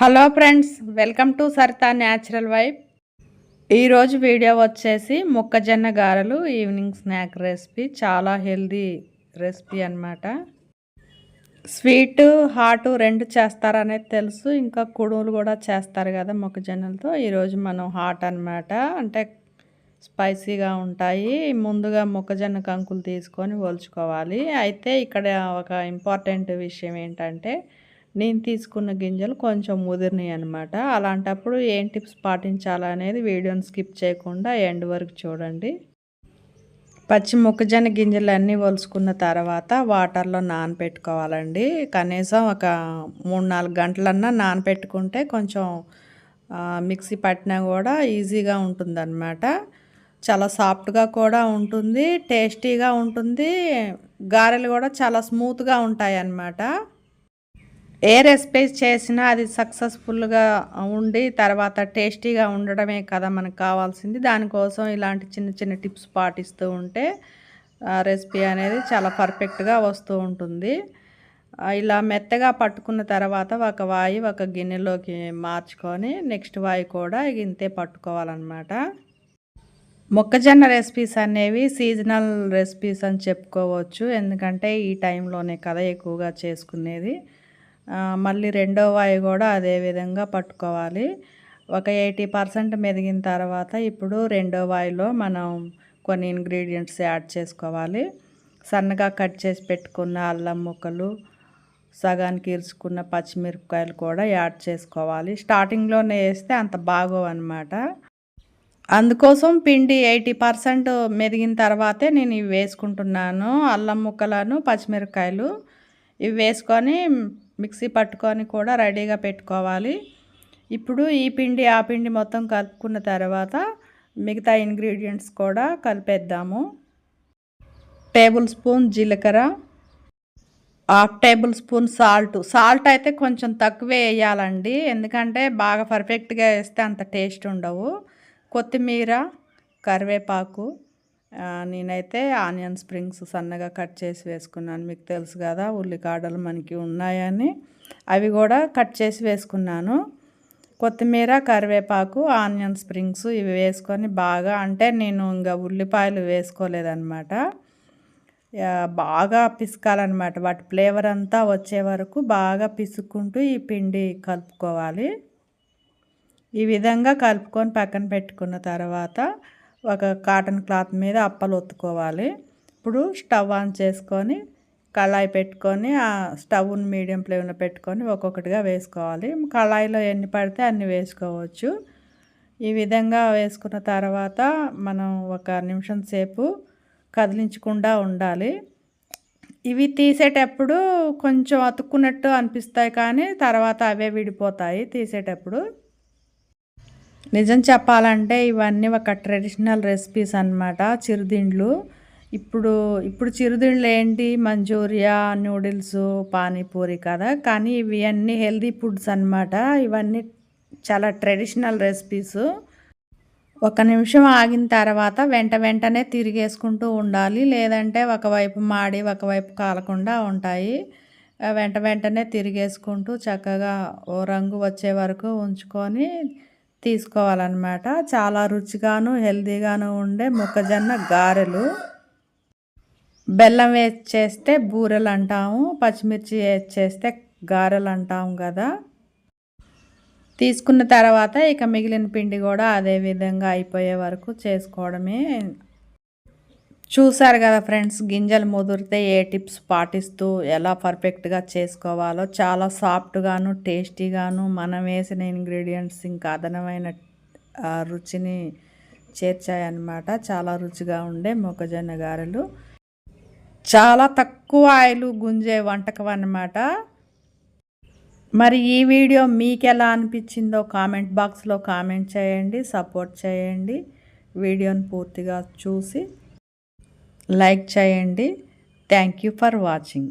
Hello friends welcome to Saritha natural vibe. ఈరోజు video వచ్చేసి మొక్కజొన్న గారెలు ఈవినింగ్ స్నాక్ రెసిపీ చాలా హెల్దీ రెసిపీ అనమాట స్వీట్ హాట్ రెండు చేస్తారనేది తెలుసు ఇంకా కుడుములు కూడా చేస్తారు కదా మొక్కజొన్నలతో. ఈరోజు మనం హాట్ అనమాట అంటే స్పైసీగా ఉంటాయి. ముందుగా మొక్కజొన్న కంకులు తీసుకొని ఒలుచుకోవాలి. అయితే ఇక్కడ ఒక ఇంపార్టెంట్ విషయం ఏంటంటే నేను తీసుకున్న గింజలు కొంచెం ముదిరినాయి అనమాట అలాంటప్పుడు ఏం టిప్స్ పాటించాలనేది వీడియోని స్కిప్ చేయకుండా ఎండ్ వరకు చూడండి. పచ్చి మొక్కజొన్న గింజలు అన్నీ వలుసుకున్న తర్వాత వాటర్లో నానపెట్టుకోవాలండి. కనీసం ఒక మూడు నాలుగు గంటలన్నా నానపెట్టుకుంటే కొంచెం మిక్సీ పట్టినా కూడా ఈజీగా ఉంటుందన్నమాట. చాలా సాఫ్ట్గా కూడా ఉంటుంది టేస్టీగా ఉంటుంది గారెలు కూడా చాలా స్మూత్గా ఉంటాయి అన్నమాట ఏ రెసిపీ చేసినా అది సక్సెస్ఫుల్గా ఉండి తర్వాత టేస్టీగా ఉండడమే కదా మనకు కావాల్సింది. దానికోసం ఇలాంటి చిన్న చిన్న టిప్స్ పాటిస్తూ ఉంటే రెసిపీ అనేది చాలా పర్ఫెక్ట్గా వస్తూ ఉంటుంది. ఇలా మెత్తగా పట్టుకున్న తర్వాత ఒక వాయి ఒక గిన్నెలోకి మార్చుకొని నెక్స్ట్ వాయి కూడా ఇంతే పట్టుకోవాలన్నమాట. మొక్కజొన్న రెసిపీస్ అనేవి సీజనల్ రెసిపీస్ అని చెప్పుకోవచ్చు. ఎందుకంటే ఈ టైంలోనే కదా ఎక్కువగా చేసుకునేది. మళ్ళీ రెండో వాయి కూడా అదే విధంగా పట్టుకోవాలి. ఒక ఎయిటీ పర్సెంట్ మెదిగిన తర్వాత ఇప్పుడు రెండో వాయిలో మనం కొన్ని ఇంగ్రీడియంట్స్ యాడ్ చేసుకోవాలి. సన్నగా కట్ చేసి పెట్టుకున్న అల్లం ముక్కలు సగానికి ఇరుచుకున్న పచ్చిమిరపకాయలు కూడా యాడ్ చేసుకోవాలి. స్టార్టింగ్లోనే వేస్తే అంత బాగోవన్నమాట అందుకోసం పిండి ఎయిటీ పర్సెంట్ మెదిగిన తర్వాతే నేను ఇవి వేసుకుంటున్నాను. అల్లం ముక్కలను పచ్చిమిరపకాయలు ఇవి వేసుకొని మిక్సీ పట్టుకొని కూడా రెడీగా పెట్టుకోవాలి. ఇప్పుడు ఈ పిండి ఆ పిండి మొత్తం కలుపుకున్న తర్వాత మిగతా ఇంగ్రీడియంట్స్ కూడా కలిపేద్దాము. టేబుల్ స్పూన్ జీలకర్ర half tablespoon salt. Salt అయితే కొంచెం తక్కువే వేయాలండి. ఎందుకంటే బాగా పర్ఫెక్ట్గా వేస్తే అంత టేస్ట్ ఉండవు. కొత్తిమీర కరివేపాకు నేనైతే ఆనియన్ స్ప్రింగ్స్ సన్నగా కట్ చేసి వేసుకున్నాను. మీకు తెలుసు కదా ఉల్లికాడలు మనకి ఉన్నాయని. అవి కూడా కట్ చేసి వేసుకున్నాను. కొత్తిమీర కరివేపాకు ఆనియన్ స్ప్రింగ్స్ ఇవి వేసుకొని బాగా అంటే నేను ఇంకా ఉల్లిపాయలు వేసుకోలేదన్నమాట. బాగా పిసుకాలన్నమాట. వాటి ఫ్లేవర్ అంతా వచ్చే వరకు బాగా పిసుక్కుంటూ ఈ పిండి కలుపుకోవాలి. ఈ విధంగా కలుపుకొని పక్కన పెట్టుకున్న తర్వాత ఒక కాటన్ క్లాత్ మీద అప్పలు ఒత్తుకోవాలి. ఇప్పుడు స్టవ్ ఆన్ చేసుకొని కళాయి పెట్టుకొని ఆ స్టవ్ని మీడియం ఫ్లేమ్లో పెట్టుకొని ఒక్కొక్కటిగా వేసుకోవాలి. కళాయిలో ఎన్ని పడితే అన్ని వేసుకోవచ్చు. ఈ విధంగా వేసుకున్న తర్వాత మనం ఒక నిమిషం సేపు కదిలించకుండా ఉండాలి. ఇవి తీసేటప్పుడు కొంచెం అతుక్కున్నట్టు అనిపిస్తాయి కానీ తర్వాత అవే విడిపోతాయి తీసేటప్పుడు. నిజం చెప్పాలంటే ఇవన్నీ ఒక ట్రెడిషనల్ రెసిపీస్ అనమాట చిరుదిండ్లు ఇప్పుడు ఇప్పుడు చిరుదిండ్లు ఏంటి? మంచూరియా నూడిల్స్ పానీపూరి కదా. కానీ ఇవి అన్నీ హెల్దీ ఫుడ్స్ అనమాట ఇవన్నీ చాలా ట్రెడిషనల్ రెసిపీస్ ఒక నిమిషం ఆగిన తర్వాత వెంట వెంటనే తిరిగేసుకుంటూ ఉండాలి. లేదంటే ఒకవైపు మాడి ఒకవైపు కాలకుండా ఉంటాయి. వెంట వెంటనే తిరిగేసుకుంటూ చక్కగా ఓ రంగు వచ్చే వరకు ఉంచుకొని తీసుకోవాలన్నమాట. చాలా రుచిగాను హెల్తీగాను ఉండే మొక్కజొన్న గారెలు. బెల్లం వేసి చేస్తే బూరెలు అంటాము పచ్చిమిర్చి వేసి చేస్తే గారెలు అంటాము కదా. తీసుకున్న తర్వాత ఇక మిగిలిన పిండి కూడా అదే విధంగా అయిపోయే వరకు చేసుకోవడమే చూశారు కదా ఫ్రెండ్స్ గింజలు ముదిరితే ఏ టిప్స్ పాటిస్తూ ఎలా పర్ఫెక్ట్గా చేసుకోవాలో. చాలా సాఫ్ట్గాను టేస్టీగాను మనం వేసిన ఇంగ్రీడియంట్స్ ఇంకా అదనమైన రుచిని చేర్చాయన్నమాట. చాలా రుచిగా ఉండే మొక్కజొన్న గారెలు. చాలా తక్కువ ఆయిల్ గుంజే వంటకం అన్నమాట. మరి ఈ వీడియో మీకు ఎలా అనిపించిందో కామెంట్ బాక్స్లో కామెంట్ చేయండి సపోర్ట్ చేయండి. వీడియోని పూర్తిగా చూసి లైక్ చేయండి. Thank you for watching.